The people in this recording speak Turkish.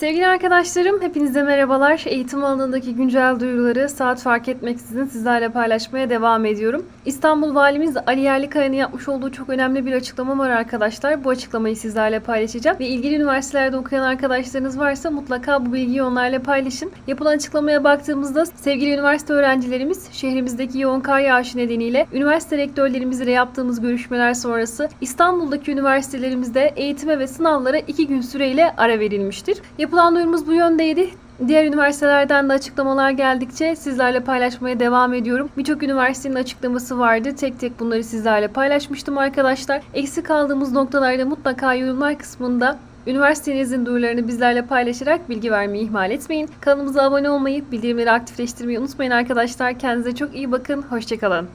Sevgili arkadaşlarım, hepinize merhabalar. Eğitim alanındaki güncel duyuruları saat fark etmeksizin sizlerle paylaşmaya devam ediyorum. İstanbul Valimiz Ali Yerlikaya'nın yapmış olduğu çok önemli bir açıklama var arkadaşlar. Bu açıklamayı sizlerle paylaşacağım. Ve ilgili üniversitelerde okuyan arkadaşlarınız varsa mutlaka bu bilgiyi onlarla paylaşın. Yapılan açıklamaya baktığımızda sevgili üniversite öğrencilerimiz şehrimizdeki yoğun kar yağışı nedeniyle üniversite rektörlerimizle yaptığımız görüşmeler sonrası İstanbul'daki üniversitelerimizde eğitime ve sınavlara iki gün süreyle ara verilmiştir. Yapılan duyurumuz bu yöndeydi. Diğer üniversitelerden de açıklamalar geldikçe sizlerle paylaşmaya devam ediyorum. Birçok üniversitenin açıklaması vardı. Tek tek bunları sizlerle paylaşmıştım arkadaşlar. Eksik kaldığımız noktalarda mutlaka yorumlar kısmında Üniversitenizin duyurularını bizlerle paylaşarak bilgi vermeyi ihmal etmeyin. Kanalımıza abone olmayı, bildirimleri aktifleştirmeyi unutmayın arkadaşlar. Kendinize çok iyi bakın. Hoşçakalın.